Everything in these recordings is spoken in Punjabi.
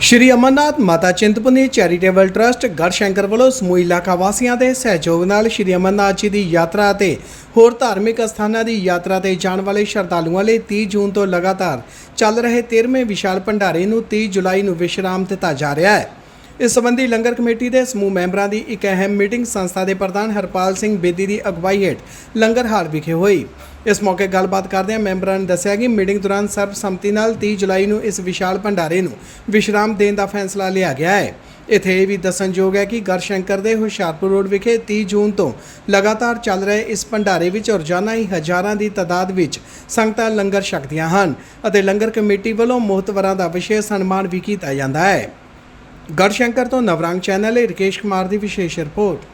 ਸ਼੍ਰੀ ਅਮਰਨਾਥ ਮਾਤਾ ਚਿੰਤਪੁਰਨੀ ਚੈਰੀਟੇਬਲ ਟਰਸਟ ਗੜਸ਼ੰਕਰ ਵੱਲੋਂ ਸਮੂਹ ਇਲਾਕਾ ਵਾਸੀਆਂ ਦੇ ਸਹਿਯੋਗ ਨਾਲ ਸ਼੍ਰੀ ਅਮਰਨਾਥ ਜੀ ਦੀ ਯਾਤਰਾ ਅਤੇ ਹੋਰ ਧਾਰਮਿਕ ਸਥਾਨਾਂ ਦੀ ਯਾਤਰਾ ਤੇ ਜਾਣ ਵਾਲੇ ਸ਼ਰਧਾਲੂਆਂ ਲਈ 30 ਜੂਨ ਤੋਂ ਲਗਾਤਾਰ ਚੱਲ ਰਹੇ 13ਵੇਂ ਵਿਸ਼ਾਲ ਭੰਡਾਰੇ ਨੂੰ 30 ਜੁਲਾਈ ਨੂੰ ਵਿਸ਼ਰਾਮ ਦਿੱਤਾ ਜਾ ਰਿਹਾ ਹੈ। ਇਸ ਸੰਬੰਧੀ ਲੰਗਰ ਕਮੇਟੀ ਦੇ ਸਮੂਹ ਮੈਂਬਰਾਂ ਦੀ ਇੱਕ ਅਹਿਮ ਮੀਟਿੰਗ ਸੰਸਥਾ ਦੇ ਪ੍ਰਧਾਨ ਹਰਪਾਲ ਸਿੰਘ ਬੇਦੀ ਦੀ ਅਗਵਾਈ ਹੇਠ ਲੰਗਰ ਹਾਲ ਵਿਖੇ ਹੋਈ। ਇਸ ਮੌਕੇ ਗੱਲਬਾਤ ਕਰਦਿਆਂ ਮੈਂਬਰਾਂ ਨੇ ਦੱਸਿਆ ਕਿ ਮੀਟਿੰਗ ਦੌਰਾਨ ਸਰਬਸੰਮਤੀ ਨਾਲ 30 ਜੁਲਾਈ ਨੂੰ ਇਸ ਵਿਸ਼ਾਲ ਭੰਡਾਰੇ ਨੂੰ ਵਿਸ਼ਰਾਮ ਦੇਣ ਦਾ ਫੈਸਲਾ ਲਿਆ ਗਿਆ ਹੈ। ਇੱਥੇ ਇਹ ਵੀ ਦੱਸਣਯੋਗ ਹੈ ਕਿ ਗਰਸ਼ੰਕਰ ਦੇ ਹੁਸ਼ਿਆਰਪੁਰ ਰੋਡ ਵਿਖੇ 30 ਜੂਨ ਤੋਂ ਲਗਾਤਾਰ ਚੱਲ ਰਹੇ ਇਸ ਭੰਡਾਰੇ ਵਿੱਚ ਰੋਜ਼ਾਨਾ ਹੀ ਹਜ਼ਾਰਾਂ ਦੀ ਤਾਦਾਦ ਵਿੱਚ ਸੰਗਤਾਂ ਲੰਗਰ ਛਕਦੀਆਂ ਹਨ ਅਤੇ ਲੰਗਰ ਕਮੇਟੀ ਵੱਲੋਂ ਮੋਹਤਵਰਾਂ ਦਾ ਵਿਸ਼ੇਸ਼ ਸਨਮਾਨ ਵੀ ਕੀਤਾ ਜਾਂਦਾ ਹੈ। ਗੜਸ਼ੰਕਰ ਤੋਂ ਨਵਰੰਗ ਚੈਨਲ ਲਈ ਰਕੇਸ਼ ਕੁਮਾਰ ਦੀ ਵਿਸ਼ੇਸ਼ ਰਿਪੋਰਟ।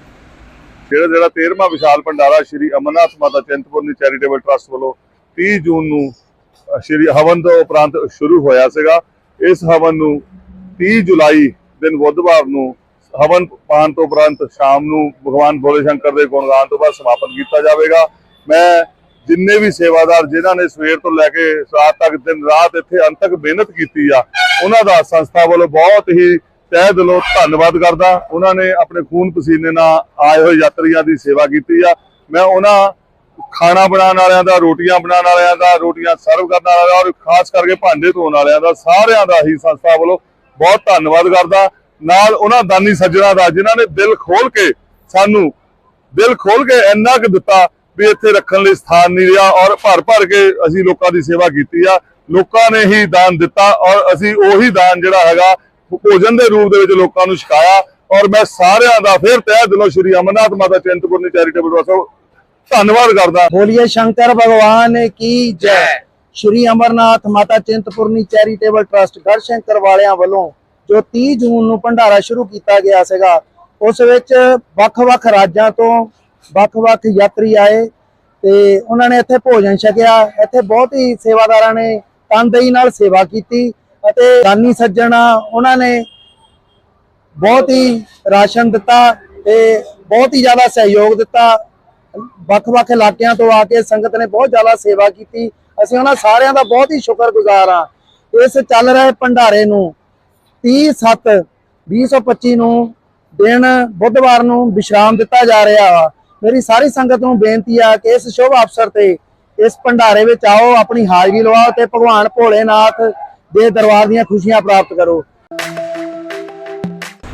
ਜਿਹੜਾ ਜਿਹੜਾ 13ਵਾਂ ਵਿਸ਼ਾਲ ਭੰਡਾਰਾ ਸ਼੍ਰੀ ਅਮਰਨਾਥ ਮਾਤਾ ਚਿੰਤਪੁਰਨੀ ਚੈਰੀਟੇਬਲ ਟਰਸਟ ਵੱਲੋਂ 30 ਜੂਨ ਨੂੰ ਸ਼੍ਰੀ ਹਵਨ ਤੋਂ ਉਪਰੰਤ ਸ਼ੁਰੂ ਹੋਇਆ ਸੀਗਾ। ਇਸ ਹਵਨ ਨੂੰ 30 ਜੁਲਾਈ ਦਿਨ ਬੁੱਧਵਾਰ ਨੂੰ ਹਵਨ ਪਾਣ ਤੋਂ ਉਪਰੰਤ ਸ਼ਾਮ ਨੂੰ ਭਗਵਾਨ ਭੋਲੇ ਸ਼ੰਕਰ ਦੇ ਗੁਣਗਾਨ ਤੋਂ ਬਾਅਦ ਸਮਾਪਨ ਕੀਤਾ ਜਾਵੇਗਾ। ਮੈਂ ਜਿੰਨੇ ਵੀ ਸੇਵਾਦਾਰ ਜਿਨ੍ਹਾਂ ਨੇ ਸਵੇਰ ਤੋਂ ਲੈ ਕੇ ਰਾਤ ਤੱਕ, ਦਿਨ ਰਾਤ ਇੱਥੇ ਅੰਤ ਤੱਕ ਮਿਹਨਤ ਕੀਤੀ ਆ, ਉਹਨਾਂ ਦਾ ਸੰਸਥਾ ਵੱਲੋਂ ਬਹੁਤ ਹੀ ਤਹਿ ਦਿਲੋਂ ਧੰਨਵਾਦ ਕਰਦਾ। ਉਹਨਾਂ ਨੇ ਆਪਣੇ ਖੂਨ ਪਸੀਨੇ ਨਾਲ ਆਏ ਹੋਏ ਯਾਤਰੀਆਂ ਦੀ ਸੇਵਾ ਕੀਤੀ ਆ। ਮੈਂ ਉਹਨਾਂ ਖਾਣਾ ਬਣਾਉਣ ਵਾਲਿਆਂ ਦਾ, ਰੋਟੀਆਂ ਬਣਾਉਣ ਵਾਲਿਆਂ ਦਾ, ਰੋਟੀਆਂ ਸਰਵ ਕਰਨ ਵਾਲਿਆਂ ਦਾ ਔਰ ਖਾਸ ਕਰਕੇ ਭਾਂਡੇ ਧੋਣ ਵਾਲਿਆਂ ਦਾ ਸਾਰਿਆਂ ਦਾ ਹੀ ਸੰਸਥਾ ਵੱਲੋਂ ਬਹੁਤ ਧੰਨਵਾਦ ਕਰਦਾ। ਨਾਲ ਉਹਨਾਂ ਦਾਨੀ ਸੱਜਣਾ ਦਾ, ਜਿਨ੍ਹਾਂ ਨੇ ਦਿਲ ਖੋਲ ਕੇ ਸਾਨੂੰ, ਦਿਲ ਖੋਲ ਕੇ ਇੰਨਾ ਕੁ ਦਿੱਤਾ ਵੀ ਇੱਥੇ ਰੱਖਣ ਲਈ ਸਥਾਨ ਨਹੀਂ ਰਿਹਾ ਔਰ ਭਰ ਭਰ ਕੇ ਅਸੀਂ ਲੋਕਾਂ ਦੀ ਸੇਵਾ ਕੀਤੀ ਆ। ਲੋਕਾਂ ਨੇ ਹੀ ਦਾਨ ਦਿੱਤਾ ਔਰ ਅਸੀਂ ਉਹੀ ਦਾਨ ਜਿਹੜਾ ਹੈਗਾ ਭੋਜਨ ਦੇ ਰੂਪ ਦੇ ਵਿੱਚ ਲੋਕਾਂ ਨੂੰ ਛਕਾਇਆ ਔਰ ਮੈਂ ਸਾਰਿਆਂ ਦਾ ਫਿਰ ਤਹਿ ਦਿਲੋਂ ਸ਼੍ਰੀ ਅਮਰਨਾਥ ਮਾਤਾ ਚਿੰਤਪੁਰਨੀ ਚੈਰੀਟੇਬਲ ਵਾਸੋ ਧੰਨਵਾਦ ਕਰਦਾ ਬੋਲੀਏ ਸ਼ੰਕਰ ਭਗਵਾਨ ਕੀ ਜੈ। ਸ਼੍ਰੀ ਅਮਰਨਾਥ ਮਾਤਾ ਚਿੰਤਪੁਰਨੀ ਚੈਰੀਟੇਬਲ ਟਰਸਟ ਗੜ ਸ਼ੰਕਰ ਵਾਲਿਆਂ ਵੱਲੋਂ ਜੋ 30 ਜੂਨ ਨੂੰ ਭੰਡਾਰਾ ਸ਼ੁਰੂ ਕੀਤਾ ਗਿਆ ਸੀਗਾ ਉਸ ਵਿੱਚ ਵੱਖ-ਵੱਖ ਰਾਜਾਂ ਤੋਂ ਵੱਖ-ਵੱਖ ਯਾਤਰੀ ਆਏ ਤੇ ਉਹਨਾਂ ਨੇ ਇੱਥੇ ਭੋਜਨ ਛਕਿਆ। ਇੱਥੇ ਬਹੁਤ ਹੀ ਸੇਵਾਦਾਰਾਂ ਨੇ ਤਨਦੇਹੀ ਨਾਲ ਸੇਵਾ ਕੀਤੀ। ਅਤੇ ਦਾਨੀ ਸੱਜਣ ਆ, ਉਹਨਾਂ ਨੇ ਬਹੁਤ ਹੀ ਰਾਸ਼ਨ ਦਿੱਤਾ ਤੇ ਬਹੁਤ ਹੀ ਜ਼ਿਆਦਾ ਸਹਿਯੋਗ ਦਿੱਤਾ। ਵੱਖ-ਵੱਖ ਇਲਾਕਿਆਂ ਤੋਂ ਆ ਕੇ ਸੰਗਤ ਨੇ ਬਹੁਤ ਜ਼ਿਆਦਾ ਸੇਵਾ ਕੀਤੀ। ਅਸੀਂ ਉਹਨਾਂ ਸਾਰਿਆਂ ਦਾ ਬਹੁਤ ਹੀ ਸ਼ੁਕਰਗੁਜ਼ਾਰ ਆ ਇਸ ਚੱਲ ਰਹੇ ਭੰਡਾਰੇ ਨੂੰ 30 7 2025 ਨੂੰ ਦਿਨ ਬੁੱਧਵਾਰ ਨੂੰ ਵਿਸ਼ਰਾਮ ਦਿੱਤਾ ਜਾ ਰਿਹਾ ਵਾ। ਮੇਰੀ ਸਾਰੀ ਸੰਗਤ ਨੂੰ ਬੇਨਤੀ ਆ ਕਿ ਇਸ ਸ਼ੁਭ ਅਵਸਰ ਤੇ ਇਸ ਭੰਡਾਰੇ ਵਿੱਚ ਆਓ ਆਪਣੀ ਹਾਜ਼ਰੀ ਲਵਾਓ ਤੇ ਭਗਵਾਨ ਭੋਲੇਨਾਥ ਦੇ ਦਰਬਾਰ ਦੀਆਂ ਖੁਸ਼ੀਆਂ ਪ੍ਰਾਪਤ ਕਰੋ।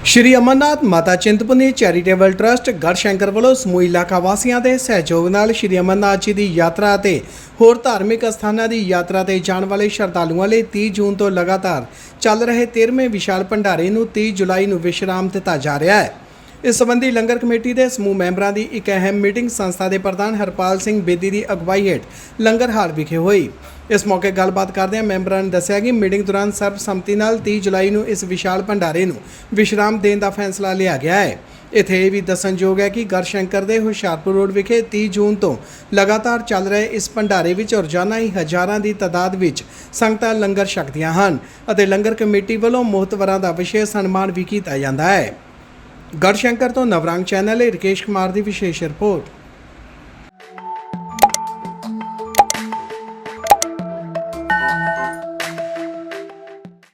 ਸ਼੍ਰੀ ਅਮਰਨਾਥ ਮਾਤਾ ਚਿੰਤਪੁਰਨੀ ਚੈਰੀਟੇਬਲ ਟਰਸਟ ਗੜਸ਼ੰਕਰ ਵੱਲੋਂ ਸਮੂਹ ਇਲਾਕਾ ਵਾਸੀਆਂ ਦੇ ਸਹਿਯੋਗ ਨਾਲ ਸ਼੍ਰੀ ਅਮਰਨਾਥ ਜੀ ਦੀ ਯਾਤਰਾ ਅਤੇ ਹੋਰ ਧਾਰਮਿਕ ਸਥਾਨਾਂ ਦੀ ਯਾਤਰਾ ਤੇ ਜਾਣ ਵਾਲੇ ਸ਼ਰਧਾਲੂਆਂ ਲਈ 30 ਜੂਨ ਤੋਂ ਲਗਾਤਾਰ ਚੱਲ ਰਹੇ 13ਵੇਂ ਵਿਸ਼ਾਲ ਭੰਡਾਰੇ ਨੂੰ 30 ਜੁਲਾਈ ਨੂੰ ਵਿਸ਼ਰਾਮ ਦਿੱਤਾ ਜਾ ਰਿਹਾ ਹੈ। ਇਸ ਸੰਬੰਧੀ ਲੰਗਰ ਕਮੇਟੀ ਦੇ ਸਮੂਹ ਮੈਂਬਰਾਂ ਦੀ ਇੱਕ ਅਹਿਮ ਮੀਟਿੰਗ ਸੰਸਥਾ ਦੇ ਪ੍ਰਧਾਨ ਹਰਪਾਲ ਸਿੰਘ ਬੇਦੀ ਦੀ ਅਗਵਾਈ ਹੇਠ ਲੰਗਰ ਹਾਲ ਵਿਖੇ ਹੋਈ। ਇਸ ਮੌਕੇ ਗੱਲਬਾਤ ਕਰਦਿਆਂ ਮੈਂਬਰਾਂ ਨੇ ਦੱਸਿਆ ਕਿ ਮੀਟਿੰਗ ਦੌਰਾਨ ਸਰਬਸੰਮਤੀ ਨਾਲ 30 ਜੁਲਾਈ ਨੂੰ ਇਸ ਵਿਸ਼ਾਲ ਭੰਡਾਰੇ ਨੂੰ ਵਿਸ਼ਰਾਮ ਦੇਣ ਦਾ ਫੈਸਲਾ ਲਿਆ ਗਿਆ ਹੈ। ਇੱਥੇ ਇਹ ਵੀ ਦੱਸਣਯੋਗ ਹੈ ਕਿ ਗੜਸ਼ੰਕਰ ਦੇ ਹੁਸ਼ਿਆਰਪੁਰ ਰੋਡ ਵਿਖੇ 30 ਜੂਨ ਤੋਂ ਲਗਾਤਾਰ ਚੱਲ ਰਹੇ ਇਸ ਭੰਡਾਰੇ ਵਿੱਚ ਰੋਜ਼ਾਨਾ ਹੀ ਹਜ਼ਾਰਾਂ ਦੀ ਤਾਦਾਦ ਵਿੱਚ ਸੰਗਤਾਂ ਲੰਗਰ ਛਕਦੀਆਂ ਹਨ ਅਤੇ ਲੰਗਰ ਕਮੇਟੀ ਵੱਲੋਂ ਮੋਹਤਵਰਾਂ ਦਾ ਵਿਸ਼ੇਸ਼ ਸਨਮਾਨ ਵੀ ਕੀਤਾ ਜਾਂਦਾ ਹੈ। ਗੜਸ਼ੰਕਰ ਤੋਂ ਨਵਰੰਗ ਚੈਨਲ ਲਈ ਰਕੇਸ਼ ਕੁਮਾਰ ਦੀ ਵਿਸ਼ੇਸ਼ ਰਿਪੋਰਟ।